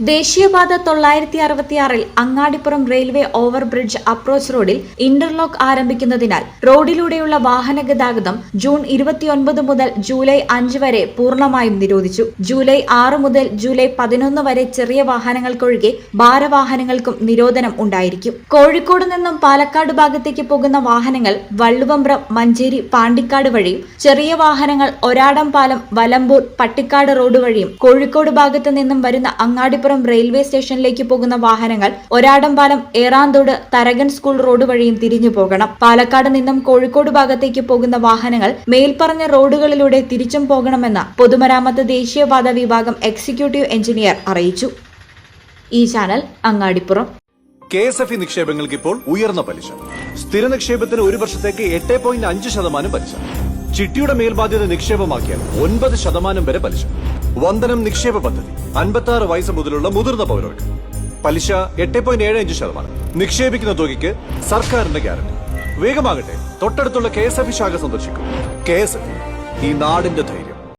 ദേശീയപാത തൊള്ളായിരത്തി അറുപത്തിയാറിൽ അങ്ങാടിപ്പുറം റെയിൽവേ ഓവർബ്രിഡ്ജ് അപ്രോച്ച് റോഡിൽ ഇന്റർലോക്ക് ആരംഭിക്കുന്നതിനാൽ റോഡിലൂടെയുള്ള വാഹന ഗതാഗതം ജൂൺ ഇരുപത്തിയൊൻപത് മുതൽ ജൂലൈ അഞ്ച് വരെ പൂർണമായും നിരോധിച്ചു. ജൂലൈ ആറ് മുതൽ ജൂലൈ പതിനൊന്ന് വരെ ചെറിയ വാഹനങ്ങൾക്കൊഴികെ ഭാരവാഹനങ്ങൾക്കും നിരോധനം ഉണ്ടായിരിക്കും. കോഴിക്കോട് നിന്നും പാലക്കാട് ഭാഗത്തേക്ക് പോകുന്ന വാഹനങ്ങൾ വള്ളുവമ്പ്രം മഞ്ചേരി പാണ്ടിക്കാട് വഴിയും ചെറിയ വാഹനങ്ങൾ ഒരാടം പാലം വലമ്പൂർ പട്ടിക്കാട് റോഡ് വഴിയും കോഴിക്കോട് ഭാഗത്ത് നിന്നും വരുന്ന അങ്ങാടിപ്പുറം റെയിൽവേ സ്റ്റേഷനിലേക്ക് പോകുന്ന വാഹനങ്ങൾ ഒരാടംപാലം ഏറാന്തോട് തരകൻ സ്കൂൾ റോഡ് വഴിയും തിരിഞ്ഞു പോകണം. പാലക്കാട് നിന്നും കോഴിക്കോട് ഭാഗത്തേക്ക് പോകുന്ന വാഹനങ്ങൾ മേൽപ്പറഞ്ഞ റോഡുകളിലൂടെ തിരിച്ചും പോകണമെന്ന് പൊതുമരാമത്ത് ദേശീയപാത വിഭാഗം എക്സിക്യൂട്ടീവ് എഞ്ചിനീയർ അറിയിച്ചു. ഈ channel Angadipuram. K S F E നിക്ഷേപങ്ങൾക്ക് ഇപ്പോൾ ഉയർന്ന പലിശ. സ്ഥിര നിക്ഷേപത്തിന് ഒരു വർഷത്തേക്ക് എട്ട് പോയിന്റ് അഞ്ച് ശതമാനം പലിശ. ചിട്ടിയുടെ മേൽബാധ്യത നിക്ഷേപമാക്കിയാൽ ഒൻപത് ശതമാനം വരെ പലിശ. വന്ദനം നിക്ഷേപ പദ്ധതി അൻപത്തി ആറ് വയസ്സ് മുതലുള്ള മുതിർന്ന പൗരർക്ക്. പലിശ എട്ട് പോയിന്റ് ഏഴ് അഞ്ച് ശതമാനം. നിക്ഷേപിക്കുന്ന തുകയ്ക്ക് സർക്കാരിന്റെ ഗ്യാരണ്ടി. വേഗമാകട്ടെ തൊട്ടടുത്തുള്ള കെ എസ് എഫ് ശാഖ സന്ദർശിക്കും. കെ എസ് എഫ് ഈ നാടിന്റെ ധൈര്യം.